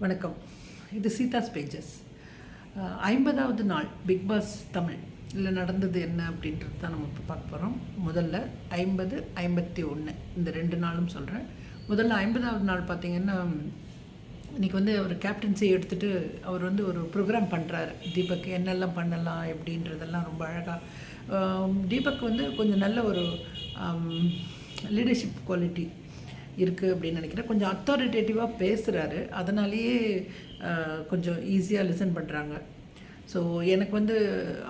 வணக்கம். இது சீதாஸ் பேஜஸ். ஐம்பதாவது நாள் பிக் பாஸ் தமிழ். இதில் நடந்தது என்ன அப்படின்றது தான் நம்ம இப்போ பார்க்க போகிறோம் முதல்ல ஐம்பது ஐம்பத்தி ஒன்று இந்த ரெண்டு நாளும் சொல்கிறேன் முதல்ல ஐம்பதாவது நாள் பார்த்திங்கன்னா இன்றைக்கி வந்து அவர் கேப்டன்சி எடுத்துகிட்டு அவர் வந்து ஒரு ப்ரோக்ராம் பண்ணுறாரு தீபக் என்னெல்லாம் பண்ணலாம் எப்படின்றதெல்லாம் ரொம்ப அழகாக தீபக் வந்து கொஞ்சம் நல்ல ஒரு லீடர்ஷிப் குவாலிட்டி இருக்குது அப்படின்னு நினைக்கிறேன். கொஞ்சம் அத்தாரிட்டேட்டிவாக பேசுகிறாரு அதனாலேயே கொஞ்சம் ஈஸியாக லிசன் பண்ணுறாங்க ஸோ எனக்கு வந்து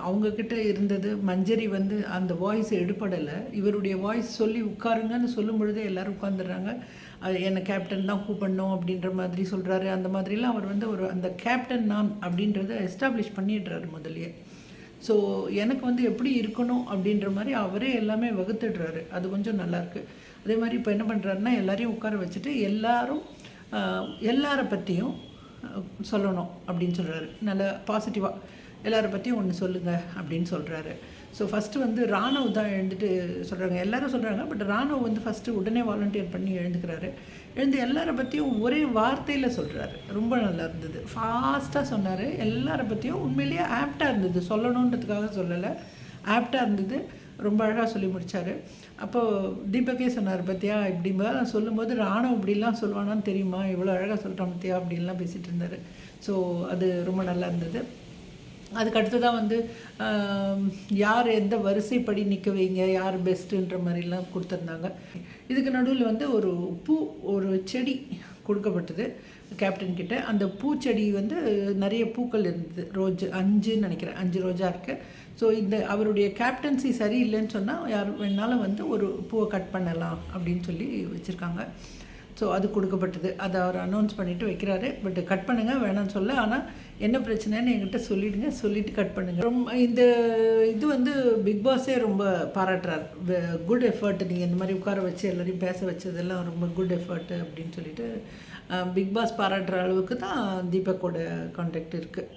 அவங்கக்கிட்ட இருந்தது மஞ்சரி வந்து அந்த வாய்ஸ் எடுப்படலை இவருடைய வாய்ஸ் சொல்லி உட்காருங்கன்னு சொல்லும் பொழுதே எல்லோரும் உட்காந்துடுறாங்க என்னை கேப்டன் தான் கூப்பிடணும் அப்படின்ற மாதிரி சொல்கிறாரு அந்த மாதிரிலாம் அவர் வந்து ஒரு அந்த கேப்டன் நான் அப்படின்றத எஸ்டாப்ளிஷ் பண்ணிடுறாரு முதலியே ஸோ எனக்கு வந்து எப்படி இருக்கணும் அப்படின்ற மாதிரி அவரே எல்லாமே வகுத்துடுறாரு. அது கொஞ்சம் நல்லாயிருக்கு அதே மாதிரி இப்போ என்ன பண்ணுறாருன்னா எல்லாரையும் உட்கார வச்சுட்டு எல்லாரும் எல்லாரை பற்றியும் சொல்லணும் அப்படின்னு சொல்கிறாரு நல்ல பாசிட்டிவாக எல்லாரை பற்றியும் ஒன்று சொல்லுங்கள் அப்படின்னு சொல்கிறாரு ஸோ ஃபஸ்ட்டு வந்து ராணுவ தான் எழுந்துட்டு சொல்கிறாங்க எல்லாரும் சொல்கிறாங்க பட் ராணுவ வந்து ஃபஸ்ட்டு உடனே வாலண்டியர் பண்ணி எழுந்துக்கிறாரு. எழுந்து எல்லாரை பற்றியும் ஒரே வார்த்தையில் சொல்கிறாரு ரொம்ப நல்லா இருந்தது. ஃபாஸ்ட்டாக சொன்னார். எல்லாரை பற்றியும் உண்மையிலேயே ஆப்டாக இருந்தது. சொல்லணுன்றதுக்காக சொல்லலை. ஆப்டாக இருந்தது. ரொம்ப அழகாக சொல்லி முடித்தார் அப்போது தீபக்கே சொன்னார் பார்த்தியா இப்படி நான் சொல்லும்போது ராணுவம் இப்படிலாம் சொல்லுவானான்னு தெரியுமா? இவ்வளோ அழகாக சொல்கிறான் பார்த்தியா அப்படின்லாம் பேசிகிட்டு இருந்தார். ஸோ அது ரொம்ப நல்லா இருந்தது. அதுக்கடுத்து தான் வந்து யார் எந்த வரிசைப்படி நிற்க வைங்க யார் பெஸ்ட்டுன்ற மாதிரிலாம் கொடுத்துருந்தாங்க. இதுக்கு நடுவில் வந்து ஒரு பூ ஒரு செடி கொடுக்கப்பட்டது. கேப்டன் கிட்ட. அந்த பூச்செடி வந்து நிறைய பூக்கள் இருந்தது. ரோஜ் அஞ்சுன்னு நினைக்கிறேன். அஞ்சு ரோஜா இருக்குது ஸோ இந்த அவருடைய கேப்டன்சி சரியில்லைன்னு சொன்னால் யார் வேணாலும் வந்து ஒரு பூவை கட் பண்ணலாம் அப்படின்னு சொல்லி வச்சுருக்காங்க. ஸோ அது கொடுக்கப்பட்டது. அதை அவர் அனௌன்ஸ் பண்ணிவிட்டு வைக்கிறாரு. பட் கட் பண்ணுங்க வேணாம்னு சொல்ல. ஆனால் என்ன பிரச்சனைன்னு என்கிட்ட சொல்லிவிடுங்க சொல்லிட்டு கட் பண்ணுங்கள் ரொம்ப இந்த இது வந்து பிக் பாஸே ரொம்ப பாராட்டுறார். குட் எஃபர்ட் நீங்கள் இந்த மாதிரி உட்கார வச்சு எல்லாரையும் பேச வச்சதெல்லாம் ரொம்ப குட் எஃபர்ட் அப்படின்னு சொல்லிட்டு பிக் பாஸ் பாராட்டுற அளவுக்கு தான் தீபக்கோட கான்டாக்ட் இருக்குது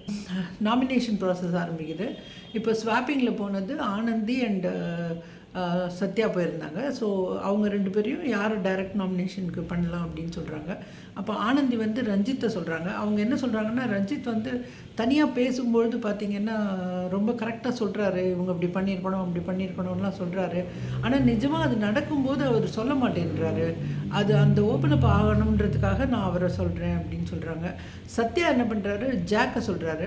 நாமினேஷன் ப்ராசஸ் ஆரம்பிக்குது. இப்போ ஸ்வாப்பிங்கில் போனது ஆனந்தி அண்ட் சத்யா போயிருந்தாங்க. ஸோ அவங்க ரெண்டு பேரையும் யார் டைரக்ட் நாமினேஷனுக்கு பண்ணலாம் அப்படின்னு சொல்கிறாங்க அப்போ ஆனந்தி வந்து ரஞ்சித்தை சொல்கிறாங்க அவங்க என்ன சொல்கிறாங்கன்னா ரஞ்சித் வந்து தனியாக பேசும்பொழுது பார்த்திங்கன்னா ரொம்ப கரெக்டாக சொல்கிறாரு இவங்க இப்படி பண்ணியிருக்கணும் அப்படி பண்ணியிருக்கணும்லாம் சொல்கிறாரு ஆனால் நிஜமாக அது நடக்கும்போது அவர் சொல்ல மாட்டேன்றாரு. அது அந்த ஓப்பன் அப் ஆகணுன்றதுக்காக நான் அவரை சொல்கிறேன் அப்படின்னு சொல்கிறாங்க சத்யா என்ன பண்ணுறாரு ஜாக்கை சொல்கிறாரு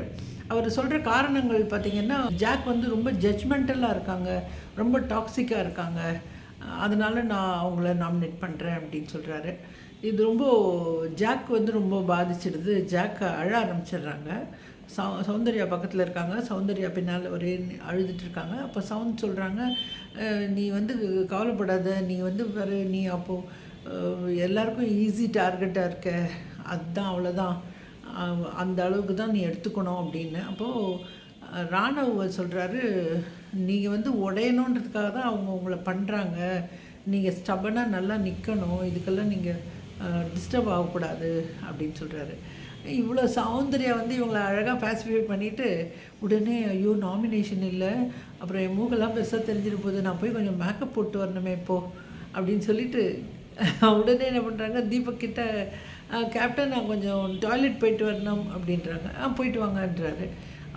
அவர் சொல்கிற காரணங்கள் பார்த்திங்கன்னா ஜாக் வந்து ரொம்ப ஜட்ஜ்மெண்டலாக இருக்காங்க. ரொம்ப டாக்ஸிக்காக இருக்காங்க. அதனால் நான் அவங்கள நாமினேட் பண்ணுறேன் அப்படின்னு சொல்கிறாரு இது ரொம்ப ஜாக் வந்து ரொம்ப பாதிச்சிடுது. ஜாக் அழ ஆரம்பிச்சிடுறாங்க. சௌ சௌந்தர்யா பக்கத்தில் இருக்காங்க. சௌந்தர்யா பின்னால் ஒரே அழுதுட்டு இருக்காங்க. அப்போ சவுண்ட் சொல்கிறாங்க நீ வந்து கவலைப்படாத. நீ வந்து வேறு நீ அப்போது எல்லாருக்கும் ஈஸி டார்கெட்டாக இருக்க. அதுதான் அவ்வளோதான் அந்த அளவுக்கு தான் நீ எடுத்துக்கணும் அப்படின்னு. அப்போது ராணவ சொல்கிறாரு நீங்கள் வந்து உடையணுன்றதுக்காக தான் அவங்க உங்களை பண்ணுறாங்க நீங்கள் ஸ்டபனாக நல்லா நிற்கணும் இதுக்கெல்லாம் நீங்கள் டிஸ்டர்ப் ஆகக்கூடாது அப்படின்னு சொல்கிறாரு இவ்வளோ சௌந்தர்யா வந்து இவங்களை அழகாக பேசிஃபை பண்ணிவிட்டு உடனே ஐயோ நாமினேஷன் இல்லை. அப்புறம் என் மூக்கெல்லாம் பெருசாக தெரிஞ்சிட போகுது. நான் போய் கொஞ்சம் மேக்கப் போட்டு வரணுமே இப்போது அப்படின்னு சொல்லிட்டு உடனே என்ன பண்ணுறாங்க தீபக்கிட்ட கேப்டன் நான் கொஞ்சம் டாய்லெட் போயிட்டு வரணும் அப்படின்றாங்க. ஆ போயிட்டு வாங்கன்றாரு.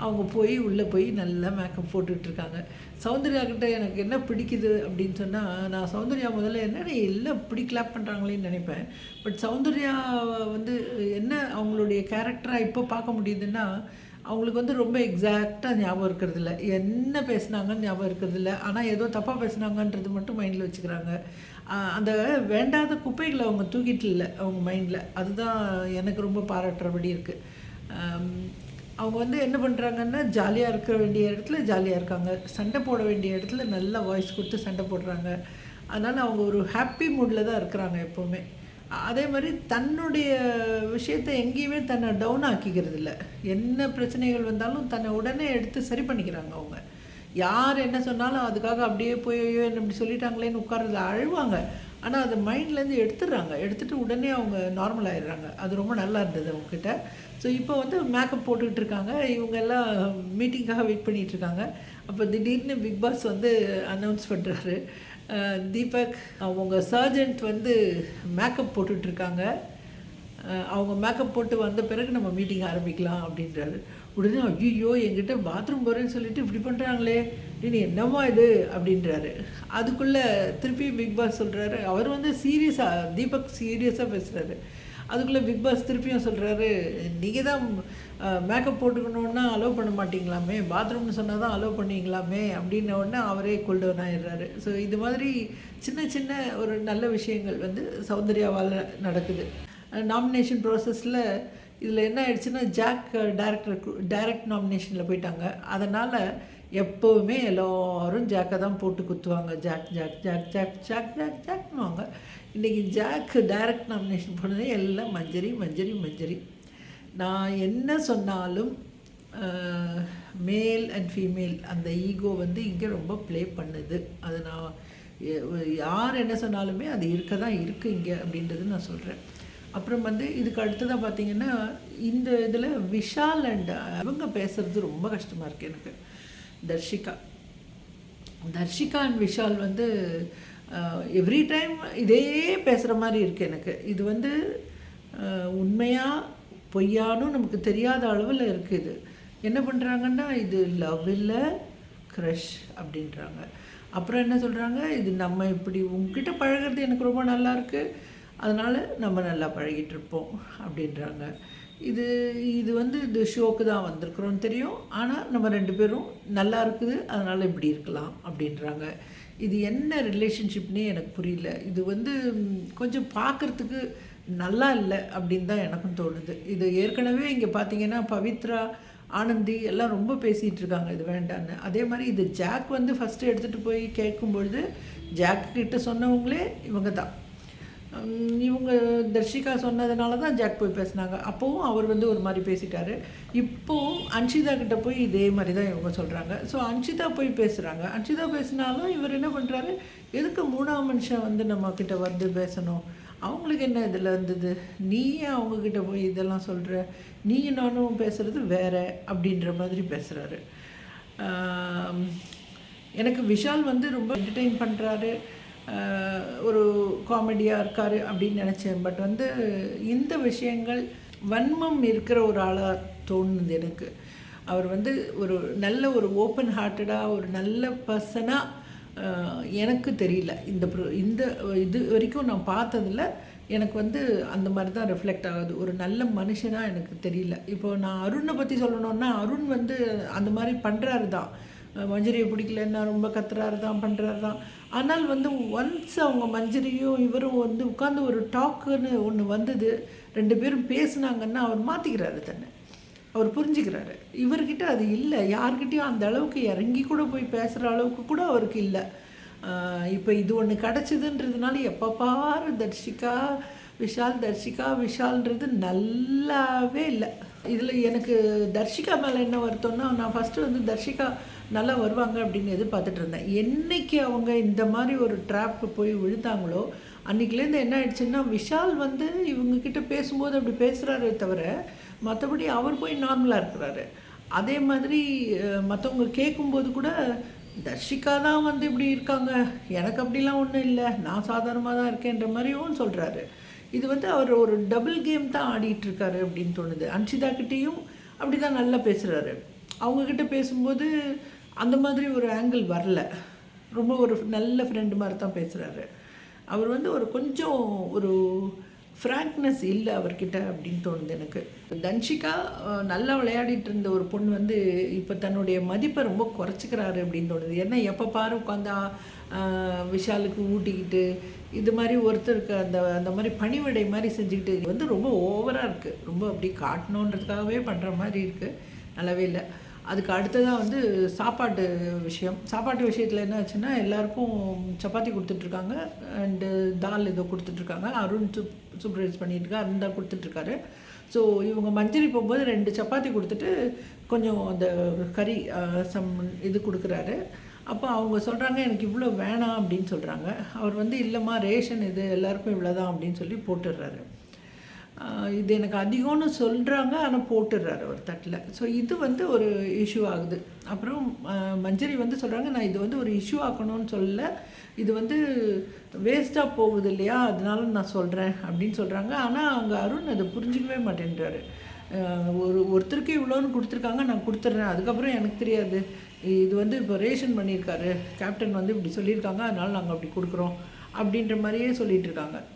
அவங்க போய் உள்ளே போய் நல்லா மேக்கப் போட்டுட்ருக்காங்க. சௌந்தர்யா கிட்ட எனக்கு என்ன பிடிக்குது? அப்படின்னு சொன்னால் நான் சௌந்தர்யா முதல்ல என்ன எல்லாம் இப்படி கிளாப் பண்ணுறாங்களேன்னு நினைப்பேன். பட் சௌந்தர்யா வந்து என்ன அவங்களுடைய கேரக்டராக இப்போ பார்க்க முடியுதுன்னா அவங்களுக்கு வந்து ரொம்ப எக்ஸாக்டாக ஞாபகம் இருக்கிறது இல்லை என்ன பேசுனாங்கன்னு ஞாபகம் இருக்கிறது இல்லை ஆனால் ஏதோ தப்பாக பேசுனாங்கன்றது மட்டும் மைண்டில் வச்சுக்கிறாங்க. அந்த வேண்டாத குப்பைகளை அவங்க தூக்கிட்டு இல்லை அவங்க மைண்டில் அதுதான் எனக்கு ரொம்ப பாராட்டுறபடி இருக்குது அவங்க வந்து என்ன பண்ணுறாங்கன்னா ஜாலியாக இருக்க வேண்டிய இடத்துல ஜாலியாக இருக்காங்க. சண்டை போட வேண்டிய இடத்துல நல்லா வாய்ஸ் கொடுத்து சண்டை போடுறாங்க. அதனால் அவங்க ஒரு ஹாப்பி மூடில் தான் இருக்கிறாங்க எப்போவுமே. அதே மாதிரி தன்னுடைய விஷயத்தை எங்கேயுமே தன்னை டவுன் ஆக்கிக்கிறது இல்லை என்ன பிரச்சனைகள் வந்தாலும் தன்னை உடனே எடுத்து சரி பண்ணிக்கிறாங்க அவங்க. யார் என்ன சொன்னாலும் அதுக்காக அப்படியே போய் ஐயோ என்ன இப்படி சொல்லிட்டாங்களேன்னு உட்கார்றது அழுவாங்க. ஆனால் அதை மைண்ட்லேருந்து எடுத்துடுறாங்க. எடுத்துகிட்டு உடனே அவங்க நார்மல் ஆயிடுறாங்க. அது ரொம்ப நல்லா இருந்தது அவங்கக்கிட்ட ஸோ இப்போ வந்து மேக்கப் போட்டுக்கிட்டு இருக்காங்க. இவங்க எல்லாம் மீட்டிங்காக வெயிட் பண்ணிகிட்ருக்காங்க இருக்காங்க. அப்போ திடீர்னு பிக் பாஸ் வந்து அனௌன்ஸ் பண்ணுறாரு தீபக் அவங்க சர்ஜென்ட் வந்து மேக்கப் போட்டுட்ருக்காங்க அவங்க மேக்கப் போட்டு வந்த பிறகு நம்ம மீட்டிங் ஆரம்பிக்கலாம் அப்படின்றாரு. உடனே ஐயோ என்கிட்ட பாத்ரூம் போகிறேன்னு சொல்லிட்டு இப்படி பண்ணுறாங்களே நீ என்னம்மா இது? அப்படின்றாரு. அதுக்குள்ளே திருப்பி பிக் பாஸ் சொல்கிறாரு அவர் வந்து சீரியஸாக தீபக் சீரியஸாக பேசுகிறாரு அதுக்குள்ளே பிக் பாஸ் திருப்பியும் சொல்கிறாரு நீங்கள் தான் மேக்கப் போட்டுக்கணுன்னா அலோவ் பண்ண மாட்டீங்களாமே பாத்ரூம்னு சொன்னால் தான் அலோவ் பண்ணுவீங்களாமே அப்படின்ன உடனே அவரே கூல்டவுன் ஆயிடுறாரு. ஸோ இது மாதிரி சின்ன சின்ன ஒரு நல்ல விஷயங்கள் வந்து சௌந்தர்யாவால் நடக்குது. நாமினேஷன் ப்ராசஸில் இதில் என்ன ஆயிடுச்சுன்னா ஜாக் டேரக்டர் டைரக்ட் நாமினேஷனில் போயிட்டாங்க. அதனால் எப்போவுமே எல்லோரும் ஜாக்கை தான் போட்டு குத்துவாங்க. Jack Jack Jack Jack Jack Jack ஜாக்னுவாங்க இன்றைக்கி ஜாக் டைரக்ட் நாமினேஷன் போனதே எல்லாம் மஞ்சரி மஞ்சரி மஞ்சரி. நான் என்ன சொன்னாலும் மேல் அண்ட் ஃபீமேல் அந்த ஈகோ வந்து இங்கே ரொம்ப ப்ளே பண்ணுது. அது நான் யார் என்ன சொன்னாலுமே அது இருக்க தான் இருக்குது இங்கே அப்படின்றது நான் சொல்கிறேன் அப்புறம் வந்து இதுக்கு அடுத்ததாக பார்த்தீங்கன்னா இந்த இதில் விஷால் அண்ட் அவங்க பேசுகிறது ரொம்ப கஷ்டமாக இருக்குது எனக்கு. தர்ஷிகா. தர்ஷிகா அண்ட் விஷால் வந்து எவ்ரி டைம் இதே பேசுகிற மாதிரி இருக்குது எனக்கு. இது வந்து உண்மையாக பொய்யானும் நமக்கு தெரியாத அளவில் இருக்குது என்ன பண்ணுறாங்கன்னா இது லவ் இல்லை க்ரஷ் அப்படின்றாங்க. அப்புறம் என்ன சொல்கிறாங்க இது நம்ம இப்படி உங்ககிட்ட பழகுறது எனக்கு ரொம்ப நல்லாயிருக்கு அதனால் நம்ம நல்லா பழகிட்டு இருப்போம் அப்படின்றாங்க. இது இது வந்து இது ஷோக்கு தான் வந்திருக்கிறோம் தெரியும். ஆனால் நம்ம ரெண்டு பேரும் நல்லா இருக்குது அதனால் இப்படி இருக்கலாம் அப்படின்றாங்க. இது என்ன ரிலேஷன்ஷிப்னே எனக்கு புரியல. இது வந்து கொஞ்சம் பார்க்குறதுக்கு நல்லா இல்லை அப்படின்னு தான் எனக்கும் தோணுது. இது ஏற்கனவே இங்கே பார்த்தீங்கன்னா பவித்ரா ஆனந்தி எல்லாம் ரொம்ப பேசிகிட்டு இருக்காங்க. இது வேண்டான்னு. அதே மாதிரி இது ஜாக் வந்து ஃபஸ்ட்டு எடுத்துகிட்டு போய் கேட்கும்பொழுது ஜாக் கிட்ட சொன்னவங்களே இவங்க தான். இவங்க தர்ஷிகா சொன்னதுனால தான் ஜாக் போய் பேசினாங்க. அப்போவும் அவர் வந்து ஒரு மாதிரி பேசிட்டாரு. இப்போவும் அன்ஷிதா கிட்ட போய் இதே மாதிரி தான் இவங்க சொல்கிறாங்க ஸோ அன்ஷிதா போய் பேசுகிறாங்க அன்ஷிதா பேசினாலும் இவர் என்ன பண்ணுறாரு எதுக்கு மூணாம் மனுஷன் வந்து நம்ம கிட்ட வந்து பேசணும்? அவங்களுக்கு என்ன இதில் இருந்தது? நீ ஏன் அவங்கக்கிட்ட போய் இதெல்லாம் சொல்கிற நீ நானும் பேசுகிறது வேற அப்படின்ற மாதிரி பேசுகிறாரு எனக்கு விஷால் வந்து ரொம்ப என்டர்டெயின் பண்ணுறாரு ஒரு காமெடியாக இருக்கார் அப்படின்னு நினச்சேன். பட் வந்து இந்த விஷயங்கள் வன்மம் இருக்கிற ஒரு ஆளாக தோணுது எனக்கு. அவர் வந்து ஒரு நல்ல ஒரு ஓப்பன் ஹார்ட்டடாக ஒரு நல்ல பர்சனாக எனக்கு தெரியல. இந்த இந்த இது வரைக்கும் நான் பார்த்ததில்ல. எனக்கு வந்து அந்த மாதிரி தான் ரிஃப்ளெக்ட் ஆகுது. ஒரு நல்ல மனுஷனாக எனக்கு தெரியல. இப்போ நான் அருணை பற்றி சொல்லணுன்னா அருண் வந்து அந்த மாதிரி பண்ணுறாரு தான். மஞ்சரியை பிடிக்கலன்னா ரொம்ப கத்துறாரு தான் பண்ணுறாரு தான் ஆனால் வந்து ஒன்ஸ் அவங்க மஞ்சரியும் இவரும் வந்து உட்காந்து ஒரு டாக்குன்னு ஒன்று வந்தது ரெண்டு பேரும் பேசுனாங்கன்னா அவர் மாற்றிக்கிறாரு தன்னை. அவர் புரிஞ்சுக்கிறாரு. இவர்கிட்ட அது இல்லை. யார்கிட்டையும் அந்த அளவுக்கு இறங்கி கூட போய் பேசுகிற அளவுக்கு கூட அவருக்கு இல்லை. இப்போ இது ஒன்று கிடச்சிதுன்றதுனால எப்போ பாரு தர்ஷிகா விஷால் தர்ஷிகா விஷால்ன்றது நல்லாவே இல்லை. இதில் எனக்கு தர்ஷிகா மேலே என்ன வருத்தம்னா நான் ஃபஸ்ட்டு வந்து தர்ஷிகா நல்லா வருவாங்க அப்படின்னு எதிர்பார்த்துட்டு இருந்தேன். என்னைக்கு அவங்க இந்த மாதிரி ஒரு ட்ராப்பு போய் விழுந்தாங்களோ அன்றைக்கிலேருந்து என்ன ஆயிடுச்சுன்னா விஷால் வந்து இவங்கக்கிட்ட பேசும்போது அப்படி பேசுகிறாரே தவிர மற்றபடி அவர் போய் நார்மலாக இருக்கிறாரு. அதே மாதிரி மற்றவங்க கேட்கும்போது கூட தர்ஷிகா தான் வந்து இப்படி இருக்காங்க. எனக்கு அப்படிலாம் ஒன்றும் இல்லை. நான் சாதாரணமாக தான் இருக்கேன்ற மாதிரியும் சொல்கிறாரு இது வந்து அவர் ஒரு டபுள் கேம் தான் ஆடிட்டு இருக்காரு அப்படின்னு தோணுது. அன்ஷிதா கிட்டேயும் அப்படி தான் நல்லா பேசுகிறாரு அவங்கக்கிட்ட பேசும்போது அந்த மாதிரி ஒரு ஆங்கிள் வரல. ரொம்ப ஒரு நல்ல ஃப்ரெண்டு மாதிரி தான் பேசுகிறாரு அவர் வந்து ஒரு கொஞ்சம் ஒரு ஃப்ராங்க்னஸ் இல்லை அவர்கிட்ட அப்படின்னு தோணுது எனக்கு. தன்ஷிகா நல்லா விளையாடிட்டு இருந்த ஒரு பொண்ணு வந்து இப்போ தன்னுடைய மதிப்பை ரொம்ப குறைச்சிக்கிறாரு அப்படின்னு தோணுது. ஏன்னா எப்போ பாரு உட்காந்தா விஷாலுக்கு ஊட்டிக்கிட்டு இது மாதிரி ஒருத்தருக்கு அந்த அந்த மாதிரி பணிவிடை மாதிரி செஞ்சுக்கிட்டு இது வந்து ரொம்ப ஓவராக இருக்குது ரொம்ப அப்படி காட்டணுன்றதுக்காகவே பண்ணுற மாதிரி இருக்குது நல்லாவே இல்லை. அதுக்கு அடுத்ததாக வந்து சாப்பாட்டு விஷயம். சாப்பாட்டு விஷயத்தில் என்ன ஆச்சுன்னா எல்லாருக்கும் சப்பாத்தி கொடுத்துட்ருக்காங்க. அண்டு தால் ஏதோ கொடுத்துட்ருக்காங்க. அருண் சூப் சூப்பர்வைஸ் பண்ணிட்டுருக்கா அருண் தான் கொடுத்துட்ருக்காரு. ஸோ இவங்க மஞ்சரி போகும்போது ரெண்டு சப்பாத்தி கொடுத்துட்டு கொஞ்சம் அந்த கறி சம் இது கொடுக்குறாரு. அப்போ அவங்க சொல்கிறாங்க எனக்கு இவ்வளோ வேணாம் அப்படின்னு சொல்கிறாங்க அவர் வந்து இல்லைம்மா ரேஷன் இது எல்லாருக்கும் இவ்வளோ தான் அப்படின்னு சொல்லி போட்டுடுறாரு. இது எனக்கு அதிகம்னு சொல்கிறாங்க ஆனால் போட்டுடுறாரு ஒரு தட்டில். ஸோ இது வந்து ஒரு இஷ்யூ ஆகுது. அப்புறம் மஞ்சரி வந்து சொல்கிறாங்க நான் இது வந்து ஒரு இஷ்யூ ஆக்கணும்னு சொல்லல. இது வந்து வேஸ்ட்டாக போகுது இல்லையா? அதனால நான் சொல்கிறேன் அப்படின்னு சொல்கிறாங்க ஆனால் அவங்க அருண் அதை புரிஞ்சிக்கவே மாட்டேன்றாரு. ஒரு ஒருத்தருக்கு இவ்வளோன்னு கொடுத்துருக்காங்க நான் கொடுத்துட்றேன் அதுக்கப்புறம் எனக்கு தெரியாது. இது வந்து இப்போ ரேஷன் பண்ணியிருக்காரு. கேப்டன் வந்து இப்படி சொல்லியிருக்காங்க அதனால் நாங்கள் அப்படி கொடுக்குறோம் அப்படின்ற மாதிரியே சொல்லிகிட்ருக்காங்க இருக்காங்க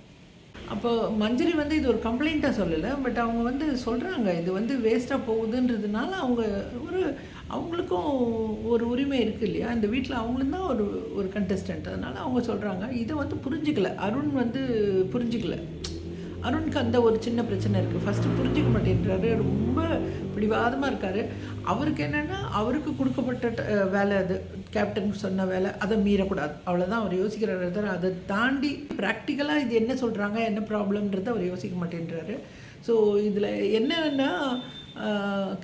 அப்போ மஞ்சரி வந்து இது ஒரு கம்ப்ளைண்ட்டாக சொல்லலை பட் அவங்க வந்து சொல்கிறாங்க இது வந்து வேஸ்ட்டாக போகுதுன்றதுனால அவங்க ஒரு அவங்களுக்கும் ஒரு உரிமை இருக்குது இல்லையா? இந்த வீட்டில் அவங்களும் தான் ஒரு ஒரு கண்டஸ்டன்ட் அதனால் அவங்க சொல்கிறாங்க இதை வந்து புரிஞ்சிக்கல. அருண் வந்து புரிஞ்சிக்கல. அருணுக்கு அந்த ஒரு சின்ன பிரச்சனை இருக்குது ஃபஸ்ட்டு புரிஞ்சிக்க மாட்டேன்றாரு. ரொம்ப பிடிவாதமாக இருக்கார். அவருக்கு என்னென்னா அவருக்கு கொடுக்கப்பட்ட வேலை அது. கேப்டன் சொன்ன வேலை அதை மீறக்கூடாது. அவ்வளோதான் அவர் யோசிக்கிறாரு. தவிர அதை தாண்டி ப்ராக்டிக்கலாக இது என்ன சொல்கிறாங்க என்ன ப்ராப்ளம்ன்றதை அவர் யோசிக்க மாட்டேன்றாரு. ஸோ இதில் என்னென்னா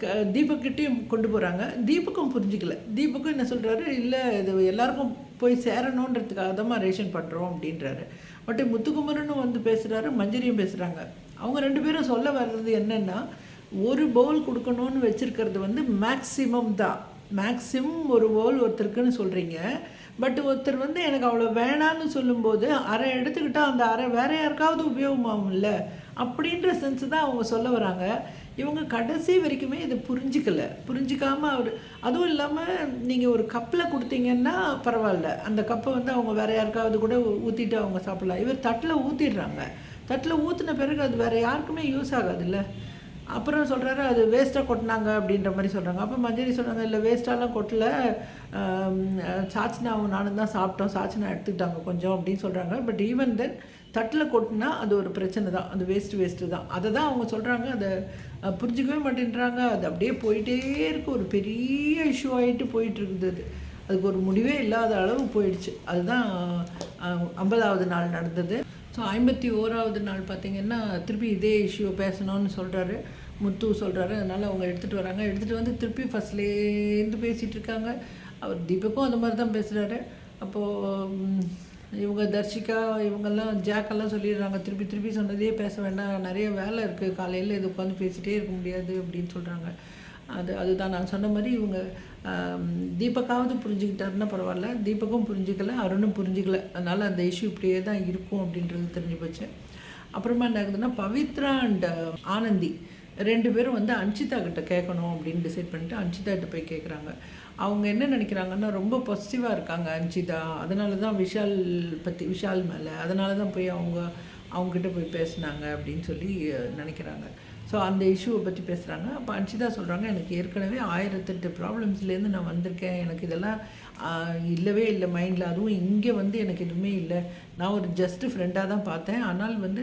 க- தீபக்கிட்டையும் கொண்டு போகிறாங்க தீபக்கும் புரிஞ்சிக்கல. தீபக்கும் என்ன சொல்கிறாரு இல்லை இது எல்லாருக்கும் போய் சேரணுன்றதுக்காக தான் ரேஷன் பண்ணுறோம் அப்படின்றாரு. பட் முத்துக்குமரனும் வந்து பேசுகிறாரு மஞ்சரியும் பேசுகிறாங்க அவங்க ரெண்டு பேரும் சொல்ல வர்றது என்னென்னா ஒரு பவுல் கொடுக்கணும்னு வச்சுருக்கிறது வந்து மேக்ஸிமம் தான். மேக்ஸிமம் ஒரு பவுல் ஒருத்தருக்குன்னு சொல்கிறீங்க பட் ஒருத்தர் வந்து எனக்கு அவ்வளோ வேணான்னு சொல்லும்போது அரை எடுத்துக்கிட்டால் அந்த அரை வேற யாருக்காவது உபயோகமாகும்ல? அப்படின்ற சென்ஸ் தான் அவங்க சொல்ல வராங்க. இவங்க கடைசி வரைக்குமே இதை புரிஞ்சிக்கல. புரிஞ்சிக்காமல் அவர் அதுவும் இல்லாமல் நீங்கள் ஒரு கப்பில் கொடுத்தீங்கன்னா பரவாயில்ல. அந்த கப்பை வந்து அவங்க வேற யாருக்காவது கூட ஊற்றிட்டு அவங்க சாப்பிடலாம். இவர் தட்டில் ஊற்றிடுறாங்க தட்டில் ஊற்றின பிறகு அது வேற யாருக்குமே யூஸ் ஆகாதுல்ல. அப்புறம் சொல்கிறாரு அது வேஸ்ட்டாக கொட்டினாங்க அப்படின்ற மாதிரி சொல்கிறாங்க அப்போ மஞ்சரி சொல்கிறாங்க இல்லை வேஸ்ட்டாலாம் கொட்டல. ஆம், சாச்சினாவும் நானும் தான் சாப்பிட்டோம். சாச்சினா எடுத்துக்கிட்டாங்க கொஞ்சம் அப்படின்னு சொல்கிறாங்க பட் ஈவன் தென் தட்டில் கொட்டினா அது ஒரு பிரச்சனை தான். அது வேஸ்ட்டு வேஸ்ட்டு தான். அதை தான் அவங்க சொல்கிறாங்க அதை புரிஞ்சிக்கவே புரிஞ்சுக்கவே மாட்டேன்றாங்க. அது அப்படியே போயிட்டே இருக்கு. ஒரு பெரிய இஷ்யூ ஆகிட்டு போயிட்டுருக்குது அது. அதுக்கு ஒரு முடிவே இல்லாத அளவு போயிடுச்சு. அதுதான் ஐம்பதாவது நாள் நடந்தது. ஸோ ஐம்பத்தி ஓராவது நாள் பார்த்தீங்கன்னா திருப்பி இதே இஷ்யூ பேசணும்னு சொல்கிறாரு முத்து சொல்கிறாரு அதனால் அவங்க எடுத்துகிட்டு வராங்க. எடுத்துகிட்டு வந்து திருப்பி ஃபஸ்ட்லேருந்து பேசிகிட்டு இருக்காங்க. அவர் தீபக்கும் அந்த மாதிரி தான் பேசுகிறாரு அப்போது இவங்க தர்ஷிகா இவங்கெல்லாம் ஜாக்கெல்லாம் சொல்லிடுறாங்க. திருப்பி திருப்பி சொன்னதே பேச வேண்டாம். நிறைய வேலை இருக்குது காலையில் இது உட்காந்து பேசிகிட்டே இருக்க முடியாது அப்படின்னு சொல்கிறாங்க அது அதுதான் நான் சொன்ன மாதிரி இவங்க தீபக்காவது புரிஞ்சுக்கிட்டாருன்னா பரவாயில்ல. தீபக்கும் புரிஞ்சுக்கல அருணும் புரிஞ்சுக்கல. அதனால் அந்த இஷ்யூ இப்படியே தான் இருக்கும் அப்படின்றது தெரிஞ்சு போச்சு. அப்புறமா என்ன ஆகுதுன்னா பவித்ரா அண்ட் ஆனந்தி ரெண்டு பேரும் வந்து அன்ஷிதா கிட்ட கேட்கணும் அப்படின்னு டிசைட் பண்ணிட்டு அன்ஷிதா கிட்ட போய் கேட்குறாங்க. அவங்க என்ன நினைக்கிறாங்கன்னா ரொம்ப பாசிட்டிவாக இருக்காங்க அன்ஷிதா அதனால தான் விஷால் பற்றி விஷால் மேலே. அதனால தான் போய் அவங்க அவங்ககிட்ட போய் பேசுனாங்க அப்படின்னு சொல்லி நினைக்கிறாங்க. ஸோ அந்த இஷ்யூவை பற்றி பேசுகிறாங்க அப்போ அன்ஷிதா சொல்கிறாங்க எனக்கு ஏற்கனவே ஆயிரத்தெட்டு ப்ராப்ளம்ஸ்லேருந்து நான் வந்திருக்கேன். எனக்கு இதெல்லாம் இல்லவே இல்லை மைண்டில் அதுவும் இங்கே வந்து எனக்கு எதுவுமே இல்லை. நான் ஒரு ஜஸ்ட்டு ஃப்ரெண்டாக தான் பார்த்தேன். ஆனால் வந்து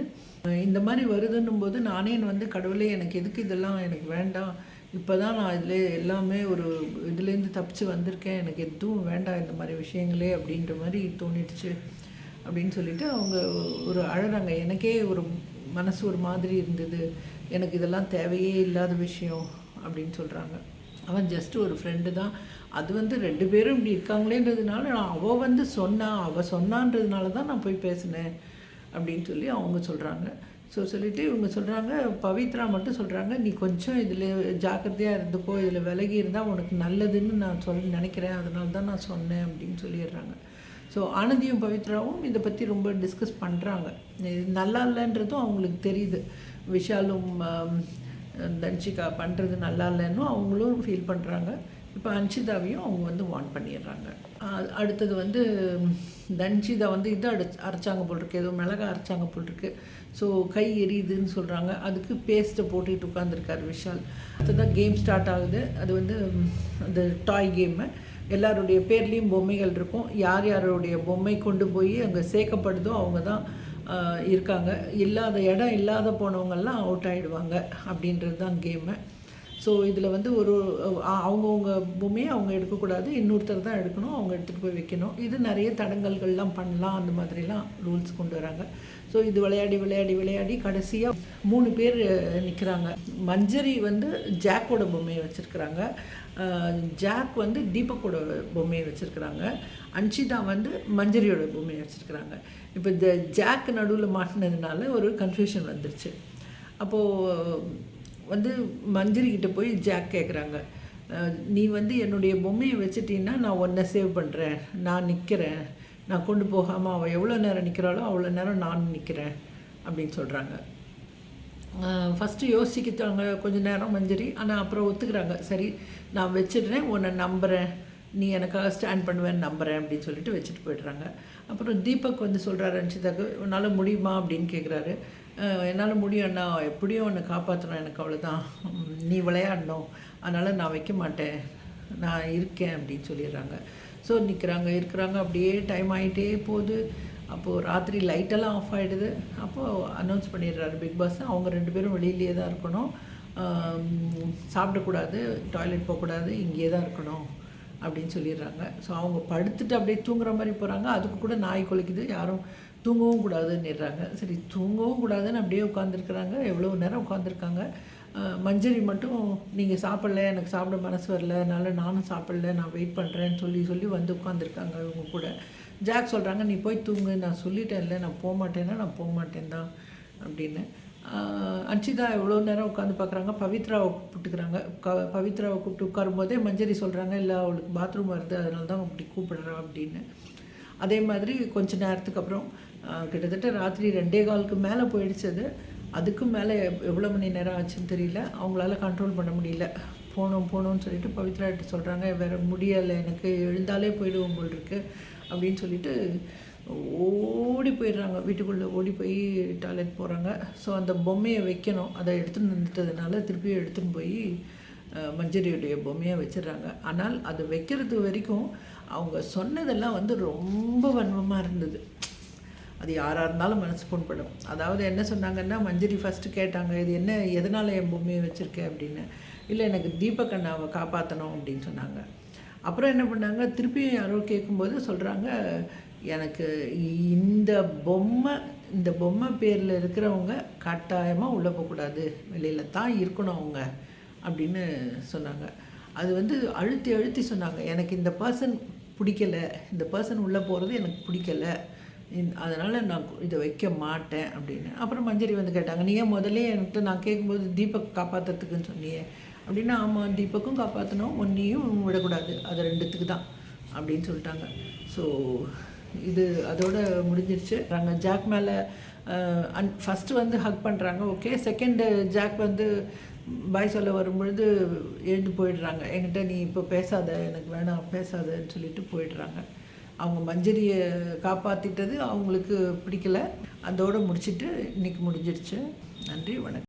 இந்த மாதிரி வருதுன்னும் போது நானே வந்து கடவுளே எனக்கு எதுக்கு இதெல்லாம்? எனக்கு வேண்டாம். இப்போ தான் நான் இதில் எல்லாமே ஒரு இதுலேருந்து தப்பிச்சு வந்திருக்கேன். எனக்கு எதுவும் வேண்டாம் இந்த மாதிரி விஷயங்களே அப்படின்ற மாதிரி தோணிடுச்சு. அப்படின்னு சொல்லிட்டு அவங்க ஒரு அழகிறாங்க எனக்கே ஒரு மனசு ஒரு மாதிரி இருந்தது. எனக்கு இதெல்லாம் தேவையே இல்லாத விஷயம் அப்படின்னு சொல்கிறாங்க அவன் ஜஸ்ட் ஒரு ஃப்ரெண்டு தான். அது வந்து ரெண்டு பேரும் இப்படி இருக்காங்களேன்றதுனால நான் அவள் வந்து சொன்னான் அவள் சொன்னான்றதுனால தான் நான் போய் பேசினேன் அப்படின்னு சொல்லி அவங்க சொல்கிறாங்க ஸோ சொல்லிவிட்டு இவங்க சொல்கிறாங்க பவித்ரா மட்டும் சொல்கிறாங்க நீ கொஞ்சம் இதில் ஜாக்கிரதையாக இருந்துக்கோ இதில் விலகி இருந்தால் உனக்கு நல்லதுன்னு நான் சொல் நினைக்கிறேன். அதனால தான் நான் சொன்னேன் அப்படின்னு சொல்லிடுறாங்க. ஸோ ஆனந்தியும் பவித்ராவும் இதை பற்றி ரொம்ப டிஸ்கஸ் பண்ணுறாங்க இது நல்லா இல்லைன்றதும் அவங்களுக்கு தெரியுது. விஷாலும் தன்ஷிகா பண்ணுறது நல்லா இல்லைன்னும் அவங்களும் ஃபீல் பண்ணுறாங்க இப்போ அன்ஷிதாவையும் அவங்க வந்து வார்ன் பண்ணிடுறாங்க. அடுத்தது வந்து தன்ஷிதா வந்து இது அடி அரைச்சாங்க போல் இருக்கு. ஏதோ மிளகா அரைச்சாங்க போல் இருக்கு. ஸோ கை எரியுதுன்னு சொல்கிறாங்க அதுக்கு பேஸ்ட்டை போட்டுட்டு உட்காந்துருக்காரு விஷால். அதுதான் கேம் ஸ்டார்ட் ஆகுது. அது வந்து அந்த டாய் கேமு எல்லாருடைய பேர்லேயும் பொம்மைகள் இருக்கும். யார் யாருடைய பொம்மை கொண்டு போய் அங்கே சேர்க்கப்படுதோ அவங்க தான் இருக்காங்க. இல்லாத இடம் இல்லாத போனவங்கெல்லாம் அவுட் ஆகிடுவாங்க அப்படின்றது தான் கேமு ஸோ இதில் வந்து ஒரு அவங்கவுங்க பொம்மையை அவங்க எடுக்கக்கூடாது. இன்னொருத்தர் தான் எடுக்கணும். அவங்க எடுத்துகிட்டு போய் வைக்கணும். இது நிறைய தடங்கல்கள்லாம் பண்ணலாம். அந்த மாதிரிலாம் ரூல்ஸ் கொண்டு வராங்க. ஸோ இது விளையாடி விளையாடி விளையாடி கடைசியாக மூணு பேர் நிற்கிறாங்க மஞ்சரி வந்து ஜாக்கோட பொம்மையை வச்சுருக்குறாங்க. ஜாக் வந்து தீபக்கோட பொம்மையை வச்சுருக்குறாங்க. அன்ஷிதா வந்து மஞ்சரியோட பொம்மையை வச்சுருக்குறாங்க. இப்போ இந்த ஜாக் நடுவில் மாட்டினதுனால ஒரு கன்ஃபியூஷன் வந்துருச்சு. அப்போது வந்து மஞ்சரி போய் ஜாக் கேட்குறாங்க நீ வந்து என்னுடைய பொம்மையை வச்சுட்டீன்னா நான் ஒன்றை சேவ் பண்ணுறேன் நான் நிற்கிறேன் நான் கொண்டு போகாமல் அவள் எவ்வளோ நேரம் நிற்கிறாளோ அவ்வளோ நேரம் நான் நிற்கிறேன் அப்படின்னு சொல்கிறாங்க ஃபஸ்ட்டு யோசிக்கிட்டாங்க கொஞ்ச நேரம் மஞ்சரி ஆனால் அப்புறம் ஒத்துக்கிறாங்க. சரி நான் வச்சிடுறேன். உன்னை நம்புகிறேன் நீ எனக்காக ஸ்டாண்ட் பண்ணுவேன்னு நம்புகிறேன் அப்படின்னு சொல்லிட்டு வச்சுட்டு போயிடுறாங்க. அப்புறம் தீபக் வந்து சொல்கிறாரு அன்ஷிதாக்கு உன்னால் முடியுமா? அப்படின்னு கேட்குறாரு என்னால் முடியும் எப்படியும் உன்னை காப்பாற்றணும் எனக்கு அவ்வளோதான் நீ விளையாடணும். அதனால் நான் வைக்க மாட்டேன். நான் இருக்கேன் அப்படின்னு சொல்லிடுறாங்க. ஸோ நிற்கிறாங்க இருக்கிறாங்க. அப்படியே டைம் ஆகிட்டே போகுது. அப்போது ராத்திரி லைட்டெல்லாம் ஆஃப் ஆகிடுது அப்போது அனௌன்ஸ் பண்ணிடுறாரு பிக் பாஸ். அவங்க ரெண்டு பேரும் வெளியிலேயே தான் இருக்கணும். சாப்பிடக்கூடாது. டாய்லெட் போகக்கூடாது. இங்கேயே தான் இருக்கணும் அப்படின்னு சொல்லிடுறாங்க. ஸோ அவங்க படுத்துட்டு அப்படியே தூங்குற மாதிரி போகிறாங்க அதுக்கு கூட நாய் குலைக்குது யாரும் தூங்கவும் கூடாதுன்னுறாங்க சரி தூங்கவும் கூடாதுன்னு அப்படியே உட்காந்துருக்குறாங்க எவ்வளோ நேரம் உட்காந்துருக்காங்க மஞ்சரி மட்டும் நீங்கள் சாப்பிடல எனக்கு சாப்பிட மனசு வரல அதனால் நானும் சாப்பிடல நான் வெயிட் பண்ணுறேன்னு சொல்லி சொல்லி வந்து உட்காந்துருக்காங்க இவங்க கூட. ஜாக் சொல்கிறாங்க நீ போய் தூங்கு நான் சொல்லிட்டேன்ல நான் போக மாட்டேன்னா நான் போக மாட்டேன் தான் அப்படின்னு. ஆஹ் அன்ஷிதா எவ்வளோ நேரம் உட்காந்து பார்க்குறாங்க பவித்ராவை கூப்பிட்டுக்கிறாங்க. க பவித்ராவை கூப்பிட்டு உட்காரும்போதே மஞ்சரி சொல்கிறாங்க இல்லை அவளுக்கு பாத்ரூம் வருது அதனால தான் அப்படி கூப்பிடுறா அப்படின்னு. அதே மாதிரி கொஞ்ச நேரத்துக்கு அப்புறம் கிட்டத்தட்ட ராத்திரி ரெண்டே காலுக்கு மேலே போயிடுச்சு அது. அதுக்கும் மேலே எவ்வளோ மணி நேரம் ஆச்சுன்னு தெரியல. அவங்களால கண்ட்ரோல் பண்ண முடியல. போகணும் போகணும்னு சொல்லிட்டு பவித்ராட்டு சொல்கிறாங்க வேறு முடியலை எனக்கு எழுந்தாலே போயிடுவோம் போல் இருக்கு. அப்படின்னு சொல்லிட்டு ஓடி போயிடுறாங்க. வீட்டுக்குள்ளே ஓடி போய் டாய்லெட் போகிறாங்க ஸோ அந்த பொம்மையை வைக்கணும். அதை எடுத்துன்னு வந்துட்டதுனால திருப்பியும் எடுத்துன்னு போய் மஞ்சரியுடைய பொம்மையை வச்சிடுறாங்க. ஆனால் அது வைக்கிறது வரைக்கும் அவங்க சொன்னதெல்லாம் வந்து ரொம்ப வன்மமாக இருந்தது. அது யாராக இருந்தாலும் மனசு புண்படும். அதாவது என்ன சொன்னாங்கன்னா மஞ்சரி ஃபஸ்ட்டு கேட்டாங்க இது என்ன எதனால் என் பொம்மையை வச்சுருக்கேன் அப்படின்னு. இல்லை எனக்கு தீபக்கண்ணாவை காப்பாற்றணும் அப்படின்னு சொன்னாங்க. அப்புறம் என்ன பண்ணாங்க திருப்பியும் யாரோ கேட்கும்போது சொல்கிறாங்க எனக்கு இந்த பொம்மை இந்த பொம்மை பேரில் இருக்கிறவங்க கட்டாயமாக உள்ளே போகக்கூடாது வெளியில் தான் இருக்கணும் அவங்க அப்படின்னு சொன்னாங்க. அது வந்து அழுத்தி அழுத்தி சொன்னாங்க. எனக்கு இந்த பர்சன் பிடிக்கல. இந்த பர்சன் உள்ளே போகிறது எனக்கு பிடிக்கல. அதனால் நான் இதை வைக்க மாட்டேன் அப்படின்னு. அப்புறம் மஞ்சரி வந்து கேட்டாங்க நீ ஏன் முதல்ல என்கிட்ட நான் கேட்கும்போது தீபக் காப்பாற்றுறதுக்குன்னு சொன்னியே. அப்படின்னா ஆமாம் தீபக்கும் காப்பாற்றணும் ஒன்றையும் விடக்கூடாது. அது ரெண்டுத்துக்கு தான். அப்படின்னு சொல்லிட்டாங்க. ஸோ இது அதோட முடிஞ்சிருச்சு. நாங்கள் ஜாக் மேலே அன் ஃபஸ்ட்டு வந்து ஹக் பண்ணுறாங்க ஓகே செகண்டு ஜாக் வந்து பாய் சொல்ல வரும்பொழுது எழுந்து போயிடுறாங்க. என்கிட்ட நீ இப்போ பேசாத எனக்கு வேணாம் பேசாதன்னு சொல்லிட்டு போயிடுறாங்க. அவங்க மஞ்சரியை காப்பாற்றிட்டது அவங்களுக்கு பிடிக்கல. அதோடு முடிச்சுட்டு இன்னைக்கு முடிஞ்சிருச்சு. நன்றி வணக்கம்.